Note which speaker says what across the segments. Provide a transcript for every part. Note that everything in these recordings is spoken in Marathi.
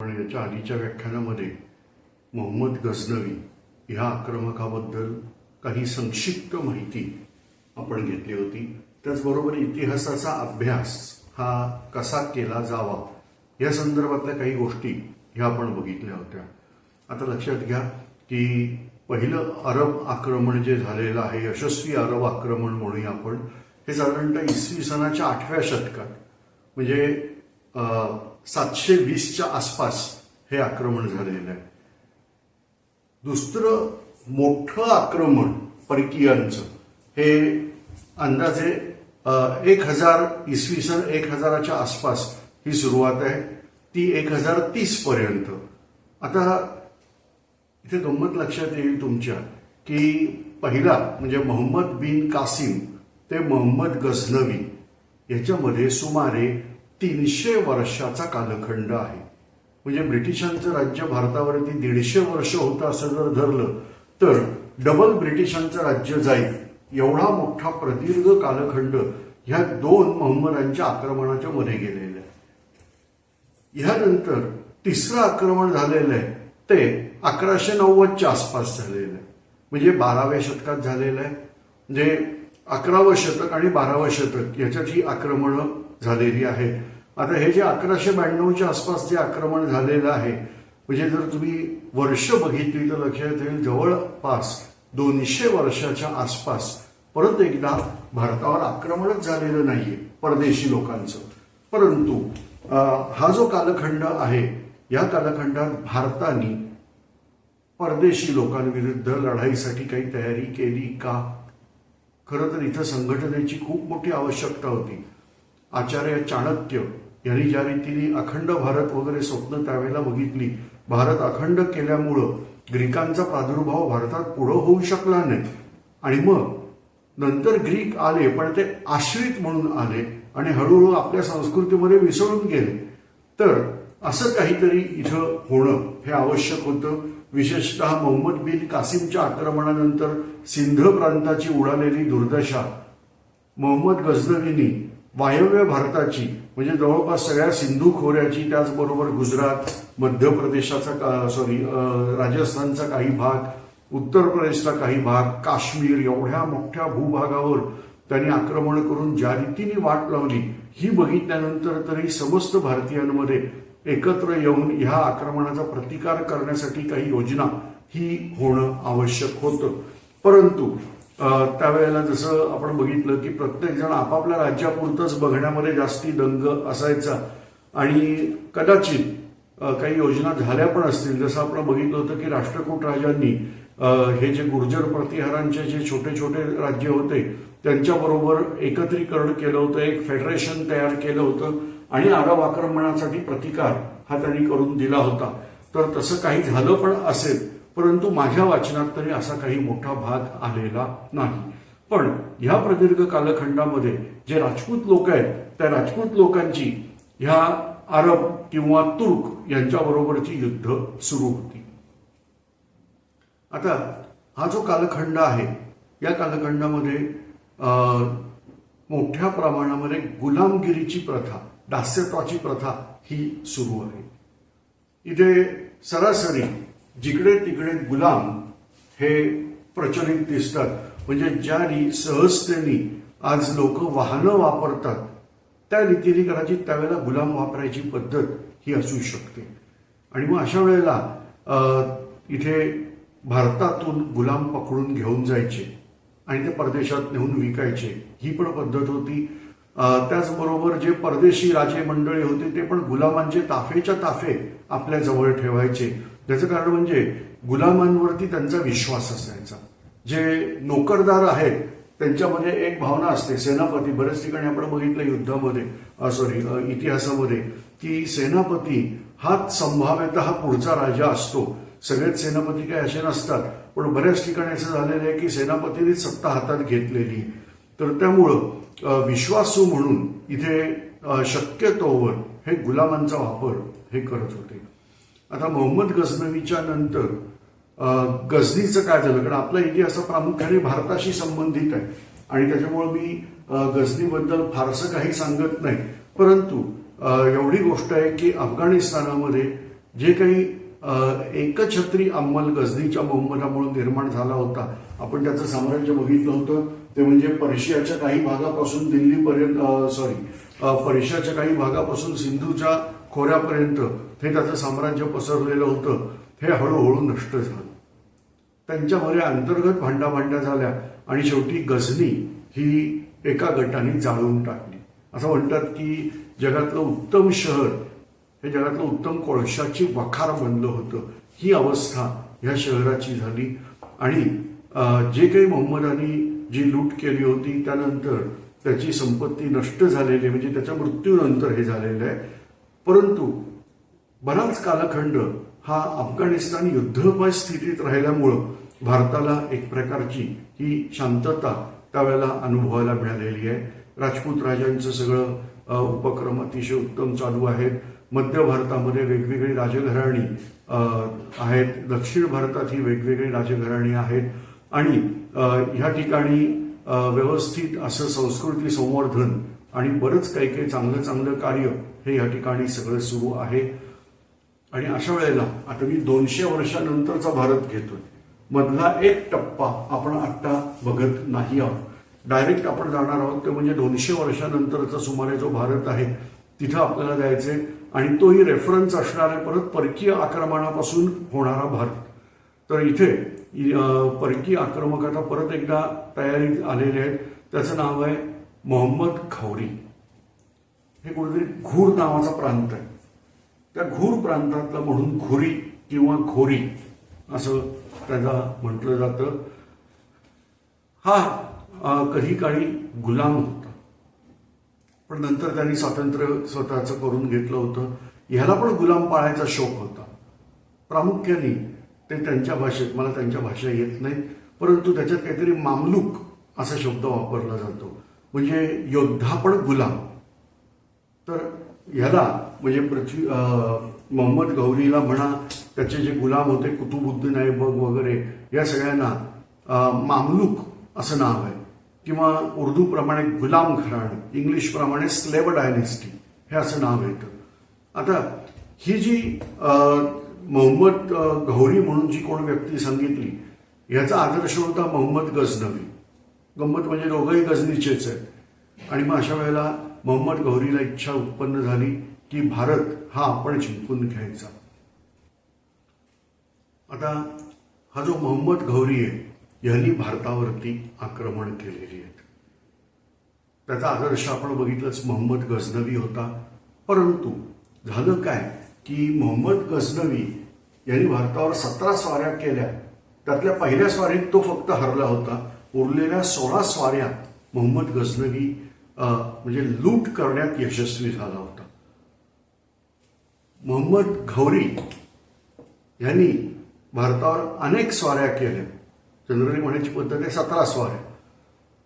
Speaker 1: पण याच्या आधीच्या व्याख्यानामध्ये मोहम्मद गझनवी ह्या आक्रमकाबद्दल काही संक्षिप्त माहिती आपण घेतली होती. त्याचबरोबर इतिहासाचा अभ्यास हा कसा केला जावा या संदर्भातल्या काही गोष्टी ह्या आपण बघितल्या होत्या. आता लक्षात घ्या की पहिलं अरब आक्रमण जे झालेलं आहे यशस्वी अरब आक्रमण म्हणूया आपण हे साधारणतः इसवी सनाच्या आठव्या शतकात म्हणजे अं, सातशे वीसच्या आसपास हे आक्रमण झालेलं आहे. दुसरं मोठं आक्रमण परकीयांचं. हे अंदाजे एक हजार इसवी सन एक हजाराच्या आसपास ही सुरुवात आहे. ती एक हजार तीस पर्यंत. आता इथे गंमत लक्षात येईल तुमच्या की पहिला म्हणजे मोहम्मद बिन कासिम ते मोहम्मद गझनवी याच्यामध्ये सुमारे तीनशे वर्षाचा कालखंड आहे. म्हणजे ब्रिटिशांचं राज्य भारतावरती दीडशे वर्ष होतं असं जर धरलं तर डबल ब्रिटिशांचं राज्य जाईल. एवढा मोठा प्रदीर्घ कालखंड ह्या दोन मोहम्मदांच्या आक्रमणाच्या मध्ये गेलेला आहे. ह्यानंतर तिसरं आक्रमण झालेलं आहे ते अकराशे नव्वदच्या आसपास झालेलं आहे. म्हणजे बाराव्या शतकात झालेलं आहे. म्हणजे अकरावं शतक आणि बारावं शतक याच्यात ही आक्रमणं झालेली आहे. आता हे जे अकराशे ब्याण्णवच्या आसपास जे आक्रमण झालेलं आहे म्हणजे जर तुम्ही वर्ष बघितली तर लक्षात येईल जवळपास दोनशे वर्षाच्या आसपास परत एकदा भारतावर आक्रमणच झालेलं नाहीये परदेशी लोकांचं. परंतु हा जो कालखंड आहे या कालखंडात भारताने परदेशी लोकांविरुद्ध लढाईसाठी काही तयारी केली का? खरं तर इथं संघटनेची खूप मोठी आवश्यकता होती. आचार्य चाणक्य यांनी ज्या रीतीने अखंड भारत वगैरे स्वप्न त्यावेळेला बघितली भारत अखंड केल्यामुळं ग्रीकांचा प्रादुर्भाव भारतात पुढं होऊ शकला नाही. आणि मग नंतर ग्रीक आले पण ते आश्रित म्हणून आले आणि हळूहळू आपल्या संस्कृतीमध्ये मिसळून गेले. तर असं काहीतरी इथं होणं हे आवश्यक होतं. विशेषतः मोहम्मद बिन कासिमच्या आक्रमणानंतर सिंध प्रांताची उडालेली दुर्दशा. मोहम्मद गझनवींनी वायव्य भारताची म्हणजे जवळपास सगळ्या सिंधू खोऱ्याची त्याचबरोबर गुजरात मध्य प्रदेशाचा सॉरी राजस्थानचा काही भाग उत्तर प्रदेशचा काही भाग काश्मीर एवढ्या मोठ्या भूभागावर त्यांनी आक्रमण करून ज्या रीतीने वाट लावली ही बघितल्यानंतर तरी समस्त भारतीयांमध्ये एकत्र येऊन ह्या आक्रमणाचा प्रतिकार करण्यासाठी काही योजना ही होणं आवश्यक होतं. परंतु त्यावेळेला जसं आपण बघितलं की प्रत्येकजण आपापल्या राज्यापुरतंच बघण्यामध्ये जास्ती दंग असायचा. आणि कदाचित काही योजना झाल्या पण असतील. जसं आपण बघितलं होतं की राष्ट्रकूट राजांनी हे जे गुर्जर प्रतिहारांचे जे छोटे छोटे राज्य होते त्यांच्याबरोबर एकत्रीकरण केलं होतं एक फेडरेशन तयार केलं होतं आणि अरब आक्रमणासाठी प्रतिकार हा त्यांनी करून दिला होता. तर तसं काही झालं पण असेल परंतु माझ्या वाचनात तरी असा काही मोठा भाग आलेला नाही. पण ह्या प्रदीर्घ कालखंडामध्ये जे राजपूत लोक आहेत त्या राजपूत लोकांची ह्या अरब किंवा तुर्क यांच्याबरोबरची युद्ध सुरू होती. आता हा जो कालखंड आहे या कालखंडामध्ये अं, मोठ्या प्रमाणामध्ये गुलामगिरीची प्रथा दास्यत्वाची प्रथा ही सुरू आहे. इथे सरासरी जिकडे तिकडे गुलाम हे प्रचलित दिसतात. म्हणजे ज्या री सहजतेने आज लोक वाहनं वापरतात त्या रीतीने कदाचित त्यावेळेला गुलाम वापरायची पद्धत ही असू शकते. आणि मग अशा वेळेला इथे भारतातून गुलाम पकडून घेऊन जायचे आणि ते परदेशात नेऊन विकायचे ही पण पद्धत होती. त्याचबरोबर जे परदेशी राजे मंडळी होते ते पण गुलामांचे ताफेच्या ताफे आपल्या जवळ ठेवायचे. त्याचं कारण म्हणजे गुलामांवरती त्यांचा विश्वास असायचा. जे नोकरदार आहेत त्यांच्यामध्ये एक भावना असते सेनापती. बऱ्याच ठिकाणी आपण बघितलं युद्धामध्ये सॉरी इतिहासामध्ये की सेनापती हाच संभाव्यतः हा पुढचा राजा असतो. सगळेच सेनापती काही असे नसतात पण बऱ्याच ठिकाणी असं झालेलं आहे की सेनापतीनेच सत्ता हातात घेतलेली. तर त्यामुळं विश्वासू म्हणून इथे शक्यतोवर हे गुलामांचा वापर हे करत होते. आता मोहम्मद गझनवीच्या नंतर गझनीचं काय झालं? कारण आपला इतिहास प्रामुख्याने भारताशी संबंधित आहे. आणि त्याच्यामुळे मी गझनीबद्दल फारसं काही सांगत नाही. परंतु एवढी गोष्ट आहे की अफगाणिस्तानामध्ये जे काही एकछत्री अंमल गझनीच्या मोहम्मदामुळे निर्माण झाला होता आपण त्याचं साम्राज्य बघितलं होतं. ते म्हणजे पर्शियाच्या काही भागापासून दिल्लीपर्यंत सॉरी पर्शियाच्या काही भागापासून सिंधूच्या खोऱ्यापर्यंत हे त्याचं साम्राज्य पसरलेलं होतं हे हळूहळू नष्ट झालं. त्यांच्यामध्ये अंतर्गत भांडाभांड्या झाल्या आणि शेवटी गझनी ही एका गटाने जाळून टाकली. असं म्हणतात की जगातलं उत्तम शहर हे जगातलं उत्तम कोळशाची वखार बनलं होतं. ही अवस्था ह्या शहराची झाली आणि जे काही मोहम्मदानी जी लूट केली होती त्यानंतर त्याची संपत्ती नष्ट झालेली आहे, म्हणजे त्याच्या मृत्यूनंतर हे झालेलं आहे. परंतु बराच कालखंड हा अफगाणिस्तान युद्धमय स्थितीत राहिल्यामुळं भारताला एक प्रकारची ही शांतता त्यावेळेला अनुभवायला मिळालेली आहे. राजपूत राजांचं सगळं उपक्रम अतिशय उत्तम चालू आहेत. मध्य भारतामध्ये वेगवेगळी राजघराणी आहेत. दक्षिण भारतात ही वेगवेगळी राजघराणी आहेत. आणि ह्या ठिकाणी व्यवस्थित असं संस्कृती संवर्धन आणि बरंच काही काही चांगलं चांगलं कार्य हे या ठिकाणी सगळं सुरू आहे. आणि अशा वेळेला आता मी दोनशे वर्षानंतरचा भारत घेतोय. मधला एक टप्पा आपण आत्ता बघत नाही आहोत. डायरेक्ट आपण जाणार आहोत ते म्हणजे दोनशे वर्षानंतरचा सुमारे जो भारत आहे तिथं आपल्याला जायचंय. आणि तोही रेफरन्स असणार आहे परत परकीय आक्रमणापासून होणारा भारत. तर इथे परकीय आक्रमक आता परत एकदा तयारीत आलेले आहेत. त्याचं नाव आहे मोहम्मद खौरी. हे कुठेतरी घूर नावाचा प्रांत आहे. त्या घूर प्रांतातला म्हणून घोरी किंवा घोरी असं त्याला म्हटलं जातं. हा कधी काळी गुलाम होता. पण नंतर त्यांनी स्वातंत्र्य स्वतःचं करून घेतलं होतं. ह्याला पण गुलाम पाळायचा शौक होता. प्रामुख्याने ते त्यांच्या भाषेत मला त्यांच्या भाषा येत नाही परंतु त्याच्यात काहीतरी मामलूक असा शब्द वापरला जातो. म्हणजे योद्धा पण गुलाम. तर ह्याला म्हणजे पृथ्वी मोहम्मद गौरीला म्हणा त्याचे जे गुलाम होते कुतुबुद्दीन ऐबक वगैरे या सगळ्यांना मामलूक असं नाव आहे. किंवा उर्दू प्रमाणे गुलाम घराणं इंग्लिश प्रमाणे डायनेस्टी हे असं नाव येतं आता ही जी मोहम्मद गौरी म्हणून जी कोण व्यक्ती सांगितली याचा आदर्श होता मोहम्मद गजनवी. गंमत म्हणजे दोघंही गजनीचेच आहेत. आणि मग अशा वेळेला मोहम्मद गौरीला इच्छा उत्पन्न झाली की भारत हा आपण जिंकून घ्यायचा. आता हा जो मोहम्मद गौरी आहे यांनी भारतावरती आक्रमण केलेली आहेत. त्याचा आदर्श आपण बघितलंच मोहम्मद गजनवी होता. परंतु झालं काय की मोहम्मद गजनवी यांनी भारतावर सतरा स्वाऱ्या केल्या. त्यातल्या पहिल्या स्वारीत तो फक्त हरला होता. उरलेल्या सोळा स्वाऱ्या मोहम्मद गजनवी म्हणजे लूट करण्यात यशस्वी झाला होता. मोहम्मद घौरी यांनी भारतावर अनेक स्वाऱ्या केल्या. जनरली म्हणायची पद्धत आहे सतरा स्वाऱ्या.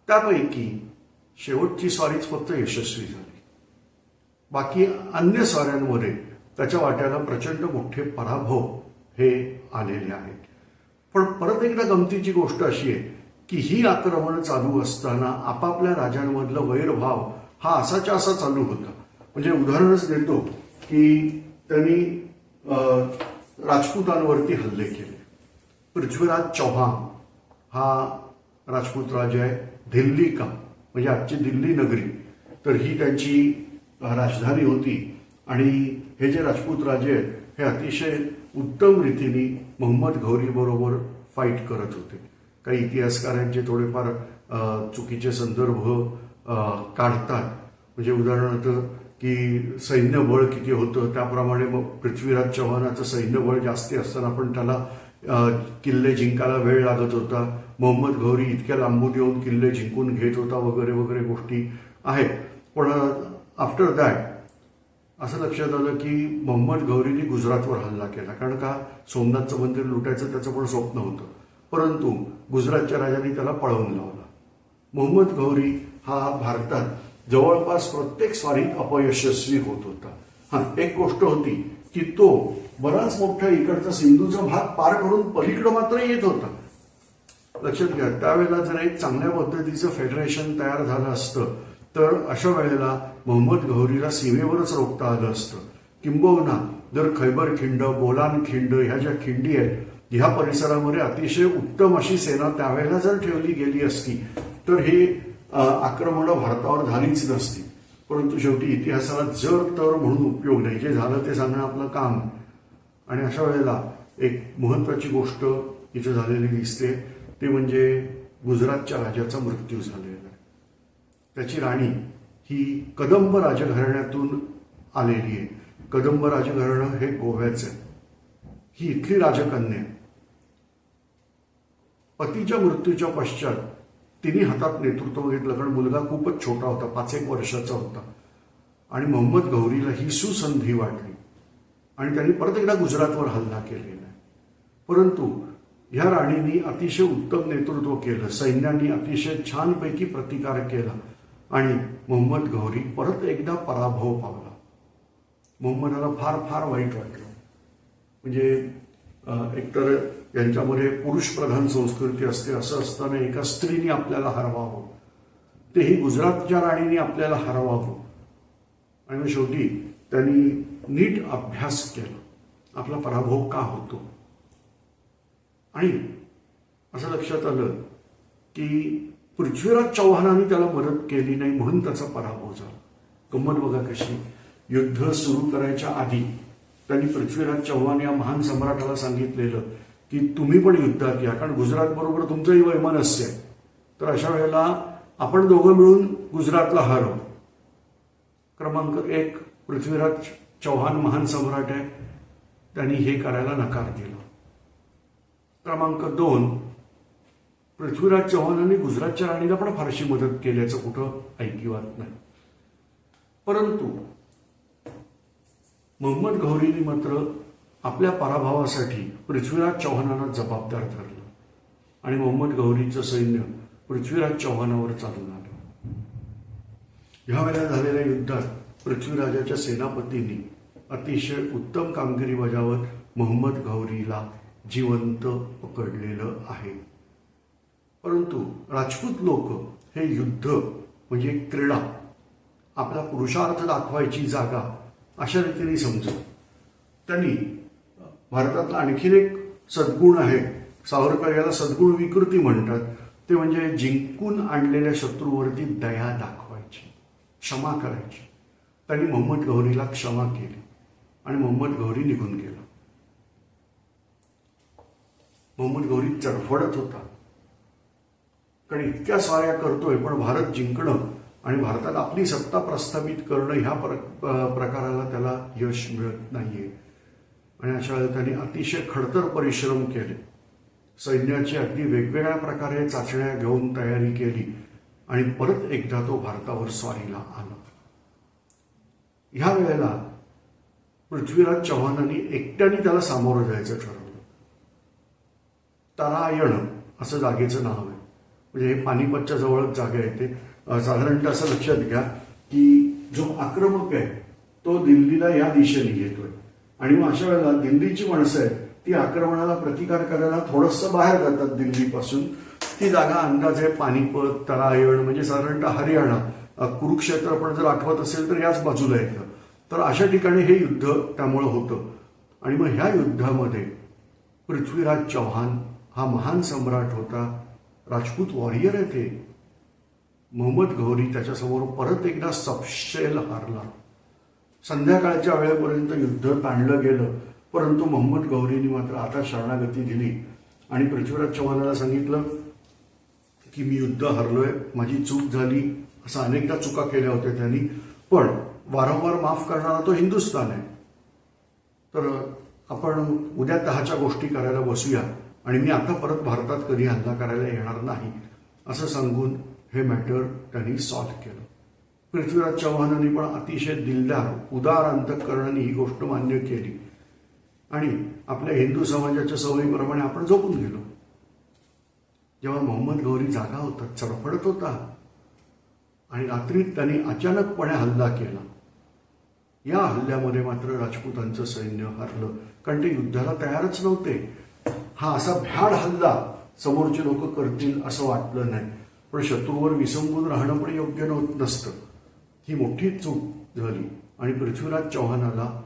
Speaker 1: त्यापैकी शेवटची स्वारीच फक्त यशस्वी झाली. बाकी अन्य स्वाऱ्यांमध्ये त्याच्या वाट्याला प्रचंड मोठे पराभव हे आलेले आहेत. पण परत एकदा गमतीची गोष्ट अशी आहे की ही आक्रमण चालू असताना आपापल्या राजांमधलं वैरभाव हा असाच्या असा चालू होता. म्हणजे उदाहरणच देतो की त्यांनी राजपूतांवरती हल्ले केले. पृथ्वीराज चौहान हा राजपूत राजा आहे दिल्ली का? म्हणजे आजची दिल्ली नगरी. तर ही त्यांची राजधानी होती. आणि हे जे राजपूत राजे आहेत हे अतिशय उत्तम रीतीने मोहम्मद घौरी बरोबर फाईट करत होते. काही इतिहासकारांचे थोडेफार चुकीचे संदर्भ काढतात. म्हणजे उदाहरणार्थ की सैन्यबळ किती होतं त्याप्रमाणे मग पृथ्वीराज चव्हाणाचं सैन्यबळ जास्ती असताना पण त्याला किल्ले जिंकायला वेळ लागत होता. मोहम्मद घौरी इतक्या लांबून येऊन किल्ले जिंकून घेत होता वगैरे वगैरे गोष्टी आहेत. पण आफ्टर दॅट असं लक्षात आलं की मोहम्मद गौरीने गुजरातवर हल्ला केला. कारण का? सोमनाथचं मंदिर लुटायचं त्याचं पण स्वप्न होतं. परंतु गुजरातच्या राजाने त्याला पळवून लावला. मोहम्मद गौरी हा भारतात जवळपास प्रत्येक स्वारीत अपयशस्वी होत होता. हा एक गोष्ट होती की तो बराच मोठा इकडचा सिंधूचा भाग पार करून पलीकडं मात्र येत होता. लक्षात घ्या त्यावेळेला जर एक चांगल्या पद्धतीचं फेडरेशन तयार झालं असतं तर अशा वेळेला मोहम्मद गौरीला सीमेवरच रोखता आलं असतं. किंबहुना जर खैबर खिंड बोलान खिंड ह्या ज्या खिंडी आहेत ह्या परिसरामध्ये अतिशय उत्तम अशी सेना त्यावेळेला जर ठेवली गेली असती तर हे आक्रमणं भारतावर झालीच नसती. परंतु शेवटी इतिहासाला जर तर म्हणून उपयोग नाही. जे झालं ते सांगणं आपलं काम. आणि अशा वेळेला एक महत्वाची गोष्ट इथे झालेली दिसते. ते म्हणजे गुजरातच्या राजाचा मृत्यू झालेला आहे. त्याची राणी ही कदंब राजघराण्यातून आलेली आहे. कदंब राजघराणं हे गोव्याचं आहे. ही इथली राजकन्या आहे. पतीच्या मृत्यूच्या पश्चात तिने हातात नेतृत्व घेतलं कारण मुलगा खूपच छोटा होता पाच एक वर्षाचा होता. आणि मोहम्मद गौरीला ही सुसंधी वाटली. आणि त्यांनी परत एकदा गुजरातवर हल्ला केलेला आहे. परंतु ह्या राणींनी अतिशय उत्तम नेतृत्व केलं सैन्यांनी अतिशय छानपैकी प्रतिकार केला आणि मोहम्मद गौरी परत एकदा पराभव पावला. मोहम्मदाला फार फार वाईट वाटलं. म्हणजे एकतर यांच्यामध्ये पुरुष प्रधान संस्कृती असते असं असताना एका स्त्रीने आपल्याला हरवावं. तेही गुजरातच्या राणीने आपल्याला हरवावं. आणि शेवटी त्यांनी नीट अभ्यास केला. आपला पराभव का होतो? आणि असं लक्षात आलं की पृथ्वीराज चव्हाणांनी त्याला मदत केली नाही म्हणून त्याचा पराभव झाला. गंमत बघा कशी. युद्ध सुरू करायच्या आधी त्यांनी पृथ्वीराज चव्हाण या महान सम्राटाला सांगितलेलं की तुम्ही पण युद्धात या कारण गुजरात बरोबर तुमचंही वैमनस्य आहे तर अशा वेळेला आपण दोघं मिळून गुजरातला हरव. क्रमांक एक पृथ्वीराज चव्हाण महान सम्राट आहे. त्यांनी हे करायला नकार दिला. क्रमांक दोन पृथ्वीराज चौहानांनी गुजरातच्या राणीला पण फारशी मदत केल्याचं कुठं ऐकिवात नाही. परंतु मोहम्मद गौरीने मात्र आपल्या पराभवासाठी पृथ्वीराज चव्हाणांना जबाबदार धरलं. आणि मोहम्मद गौरीचं सैन्य पृथ्वीराज चव्हाणावर चालून आलं. ह्या वेळेला झालेल्या युद्धात पृथ्वीराजाच्या सेनापतींनी अतिशय उत्तम कामगिरी बजावत मोहम्मद गौरीला जिवंत पकडलेलं आहे. परंतु राजपूत लोक हे युद्ध म्हणजे एक क्रीडा आपला पुरुषार्थ दाखवायची जागा अशा रीतीने समजत. त्यांनी भारतातला आणखीन एक सद्गुण आहे. सावरकर याला सद्गुण विकृती म्हणतात. ते म्हणजे जिंकून आणलेल्या शत्रूवरती दया दाखवायची क्षमा करायची. त्यांनी मोहम्मद गौरीला क्षमा केली आणि मोहम्मद गौरी निघून गेला. मोहम्मद गौरी चडफडत होता. कारण इतक्या साऱ्या करतोय पण भारत जिंकणं आणि भारतात आपली सत्ता प्रस्थापित करणं ह्या प्र प्रकाराला त्याला यश मिळत नाहीये. आणि अशा वेळेला त्यांनी अतिशय खडतर परिश्रम केले. सैन्याची अगदी वेगवेगळ्या प्रकारे चाचण्या घेऊन तयारी केली आणि परत एकदा तो भारतावर स्वारीला आला. ह्या वेळेला पृथ्वीराज चव्हाणांनी एकट्याने त्याला सामोरं जायचं ठरवलं. तारायण असं जागेचं नाव आहे. म्हणजे हे पानिपतच्या जवळच जागा आहे ते. साधारणतः असं लक्षात घ्या की जो आक्रमक आहे तो दिल्लीला या दिशेने येतोय. आणि मग अशा वेळेला दिल्लीची माणसं आहेत ती आक्रमणाला प्रतिकार करायला थोडंसं बाहेर जातात दिल्लीपासून. ती जागा अंदाजे पानिपत तरायण म्हणजे साधारणतः हरियाणा कुरुक्षेत्र पण जर आठवत असेल तर याच बाजूला येतं. तर अशा ठिकाणी हे युद्ध त्यामुळं होतं. आणि मग ह्या युद्धामध्ये पृथ्वीराज चव्हाण हा महान सम्राट होता. राजपूत वॉरियर आहे ते. मोहम्मद गौरी त्याच्यासमोर परत एकदा सपशेल हारला. संध्याकाळच्या वेळेपर्यंत युद्ध ताणलं गेलं परंतु मोहम्मद गौरीने मात्र आता शरणागती दिली. आणि पृथ्वीराज चव्हाणाला सांगितलं की मी युद्ध हरलोय माझी चूक झाली असं अनेकदा चुका केल्या होत्या त्यांनी. पण वारंवार माफ करणारा तो हिंदुस्थान आहे. तर आपण उद्या दहाच्या गोष्टी करायला बसूया आणि मी आता परत भारतात कधी हल्ला करायला येणार नाही असं सांगून हे मॅटर त्यांनी सॉल्व्ह केलं. पृथ्वीराज चव्हाणांनी पण अतिशय दिलदार उदार अंतकरणाने ही गोष्ट मान्य केली. आणि आपल्या हिंदू समाजाच्या सवयीप्रमाणे आपण झोपून गेलो. जेव्हा मोहम्मद गौरी जागा होता चरफडत होता आणि रात्रीत त्यांनी अचानकपणे हल्ला केला. या हल्ल्यामध्ये मात्र राजपूतांचं सैन्य हरलं. कारण ते युद्धाला तयारच नव्हते. हा असा भ्याड हल्ला समोरचे लोक करतील असं वाटलं नाही. पण शत्रूवर विसंबून राहणं पण योग्य नव्हतं नसतं. ही मोठी चूक झाली आणि पृथ्वीराज चव्हाणाला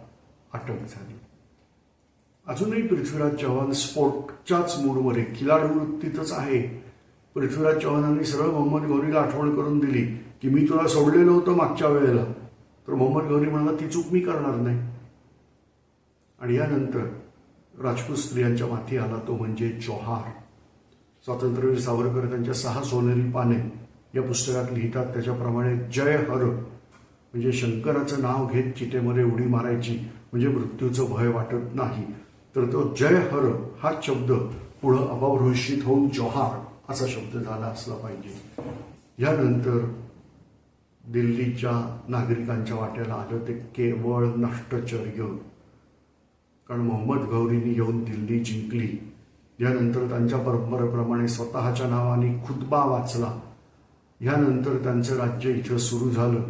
Speaker 1: अटक झाली. अजूनही पृथ्वीराज चव्हाण स्पोर्टच्याच मूडमध्ये खिलाडू वृत्तीतच आहे. पृथ्वीराज चव्हाणांनी सरळ मोहम्मद गौरीला आठवण करून दिली की मी तुला सोडलेलं होतं मागच्या वेळेला. तर मोहम्मद गौरी म्हणाला ती चूक मी करणार नाही. आणि यानंतर राजपूत स्त्रियांच्या माथी आला तो म्हणजे जोहार. स्वातंत्र्यवीर सावरकर त्यांच्या सहा सोनेरी पाने या पुस्तकात लिहितात त्याच्याप्रमाणे जय हर म्हणजे शंकराचं नाव घेत चितेमध्ये उडी मारायची म्हणजे मृत्यूचं भय वाटत नाही. तर तो जय हर हा शब्द पुढं अभावृषित होऊन जोहार असा शब्द झाला असला पाहिजे. यानंतर दिल्लीच्या नागरिकांच्या वाट्याला आलं ते केवळ नष्टचर्य. कारण मोहम्मद गौरींनी येऊन दिल्ली जिंकली. यानंतर त्यांच्या परंपरेप्रमाणे स्वतःच्या नावाने खुतबा वाचला. ह्यानंतर त्यांचं राज्य इथं सुरू झालं.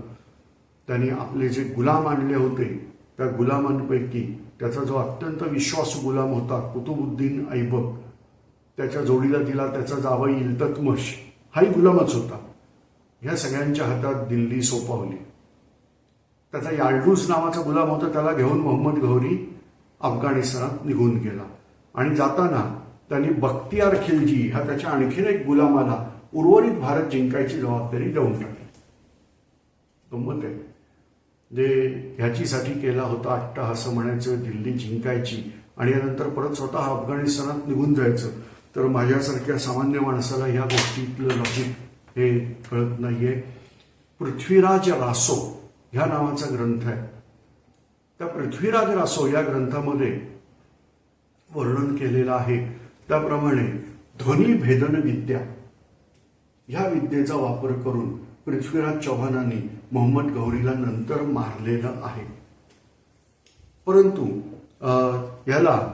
Speaker 1: त्यांनी आपले जे गुलाम आणले होते त्या गुलामांपैकी त्याचा जो अत्यंत विश्वासू गुलाम होता कुतुबुद्दीन ऐबक त्याच्या जोडीला दिला त्याचा जावई इल्ततमश हाही गुलामच होता. ह्या सगळ्यांच्या हातात दिल्ली सोपावली. त्याचा याल्डूस नावाचा गुलाम होता त्याला घेऊन मोहम्मद गौरी अफगाणिस्तानात निघून गेला. आणि जाताना त्यांनी बख्तियार खिलजी हा त्याच्या आणखीन एक गुलामाला उर्वरित भारत जिंकायची जबाबदारी देऊन टाकली. गंमत आहे. जे ह्याचीसाठी केला होता अट्टा असं म्हणायचं दिल्ली जिंकायची आणि यानंतर परत स्वतः अफगाणिस्तानात निघून जायचं तर माझ्यासारख्या सामान्य माणसाला ह्या गोष्टीतलं लॉजिक हे कळत नाहीये. पृथ्वीराज रासो ह्या नावाचा ग्रंथ आहे. त्या पृथ्वीराज रासो या ग्रंथामध्ये वर्णन केलेलं आहे. त्याप्रमाणे ध्वनी भेदन विद्या ह्या विद्येचा वापर करून पृथ्वीराज चव्हाणांनी मोहम्मद गौरीला नंतर मारलेलं आहे. परंतु अं, याला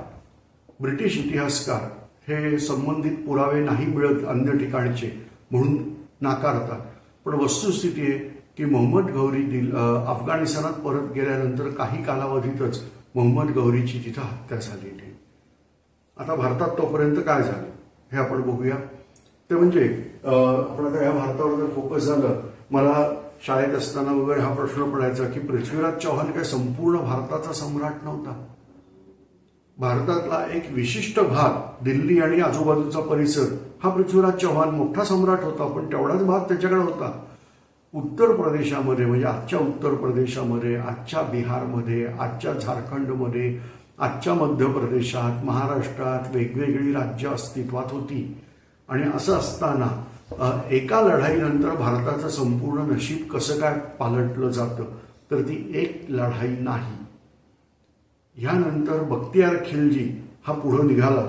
Speaker 1: ब्रिटिश इतिहासकार हे संबंधित पुरावे नाही मिळत अन्य ठिकाणचे म्हणून नाकारतात. पण वस्तुस्थिती आहे की मोहम्मद गौरी दिल अफगाणिस्तानात परत गेल्यानंतर काही कालावधीतच मोहम्मद गौरीची तिथं हत्या झालेली आहे. आता भारतात तोपर्यंत काय झालं? हे आपण बघूया. ते म्हणजे आपण आता या भारतावर जर फोकस झालं मला शाळेत असताना वगैरे हा प्रश्न पडायचा की पृथ्वीराज चौहान काय संपूर्ण भारताचा सम्राट नव्हता? भारतातला एक विशिष्ट भाग दिल्ली आणि आजूबाजूचा परिसर हा पृथ्वीराज चौहान मोठा सम्राट होता पण तेवढाच भाग त्याच्याकडे होता. उत्तर प्रदेशामध्ये म्हणजे आजच्या उत्तर प्रदेशामध्ये आजच्या बिहारमध्ये आजच्या झारखंडमध्ये आजच्या मध्य प्रदेशात महाराष्ट्रात वेगवेगळी राज्य अस्तित्वात होती. आणि असं असताना एका लढाईनंतर भारताचं संपूर्ण नशीब कसं काय पालटलं जातं तर ती एक लढाई नाही. ह्यानंतर बख्तियार खिलजी हा पुढं निघाला.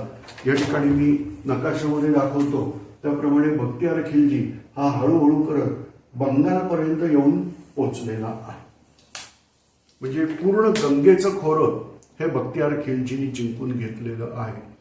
Speaker 1: या ठिकाणी मी नकाशामध्ये दाखवतो. त्याप्रमाणे बख्तियार खिलजी हा हळूहळू करत बंगालपर्यंत येऊन पोचलेला आहे. म्हणजे पूर्ण गंगेचं खोरं हे बख्तियार खिलजीने जिंकून घेतलेलं आहे.